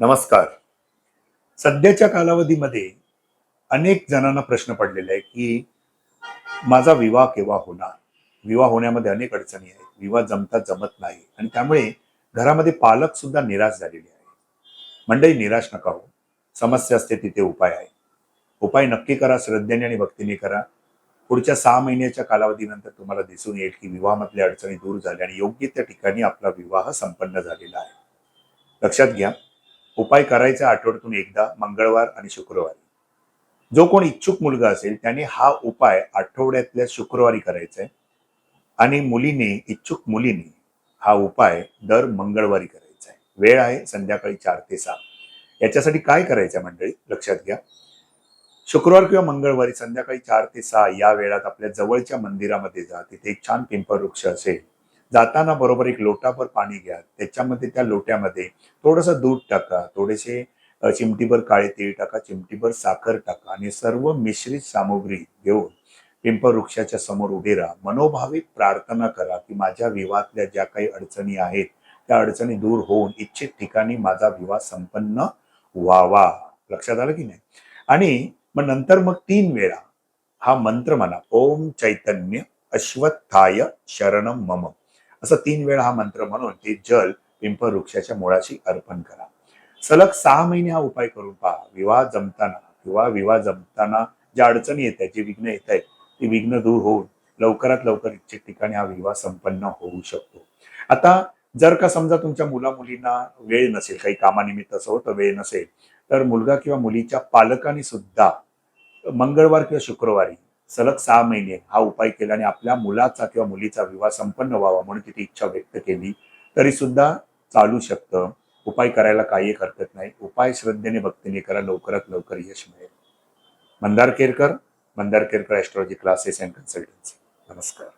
नमस्कार. सध्याच्या कालावधीमध्ये अनेक जणांना प्रश्न पडलेला आहे की माझा विवाह केव्हा होणार? विवाह होण्यामध्ये अनेक अडचणी आहेत. विवाह जमता जमत नाही. आणि त्यामुळे घरामध्ये पालक सुद्धा निराश झालेले आहे मंडळी निराश नका हो समस्या असते तिथे उपाय आहे. उपाय नक्की करा श्रद्धेने आणि भक्तीने करा. पुढच्या सहा महिन्याच्या कालावधीनंतर तुम्हाला दिसून येईल की विवाहामधल्या अडचणी दूर झाल्या आणि योग्य त्या ठिकाणी आपला विवाह संपन्न झालेला आहे. लक्षात घ्या उपाय करायचा आठवड्यातून एकदा मंगळवार आणि शुक्रवारी. जो कोण इच्छुक मुलगा असेल त्याने हा उपाय आठवड्यातल्या शुक्रवारी करायचा आहे आणि मुलीने इच्छुक मुलीने हा उपाय दर मंगळवारी करायचा आहे वेळ आहे संध्याकाळी चार ते सहा. याच्यासाठी काय करायचं आहे मंडळी? लक्षात घ्या. शुक्रवार किंवा मंगळवारी संध्याकाळी चार ते सहा या वेळात आपल्या जवळच्या मंदिरामध्ये जा. तिथे एक छान पिंपळ वृक्ष असेल जाताना बरोबर एक लोटाभर पाणी घ्या. त्याच्यामध्ये त्या लोट्यामध्ये थोडंसं दूध टाका. थोडेसे चिमटीभर काळे तीळ टाका चिमटीभर साखर टाका आणि सर्व मिश्रित सामुग्री घेऊन पिंप वृक्षाच्या समोर उभे राहा. मनोभावी प्रार्थना करा की माझ्या विवाहातल्या ज्या काही अडचणी आहेत त्या अडचणी दूर होऊन इच्छित ठिकाणी माझा विवाह संपन्न व्हावा. लक्षात आलं की नाही? आणि मग नंतर मग तीन वेळा हा मंत्र म्हणा. ओम चैतन्य अश्वत्थाय शरणम मम. असं तीन वेळा हा मंत्र म्हणून ते जल पिंपळ वृक्षाच्या मुळाशी अर्पण करा. सलग सहा महिने हा उपाय करून पहा. विवाह जमताना किंवा विवाह जमताना ज्या अडचणी येत आहेत जे विघ्न येत आहेत ती विघ्न दूर होऊन लवकरात लवकर इच्छित ठिकाणी हा विवाह संपन्न होऊ शकतो. आता जर का समजा तुमच्या मुला मुलींना वेळ नसेल काही कामानिमित्त असं होतं वेळ नसेल तर मुलगा किंवा मुलीच्या पालकांनी सुद्धा मंगळवार किंवा शुक्रवारी सलग सहा महिने हा उपाय केला आणि आपल्या मुलाचा किंवा मुलीचा विवाह संपन्न व्हावा म्हणून तिथे इच्छा व्यक्त केली. तरी सुद्धा चालू शकतं. उपाय करायला काही हरकत नाही. उपाय श्रद्धेने भक्तीने करा. लवकरात लवकर यश मिळेल. Mandar Kerkar Mandar Kerkar astrology classes and consultancy नमस्कार.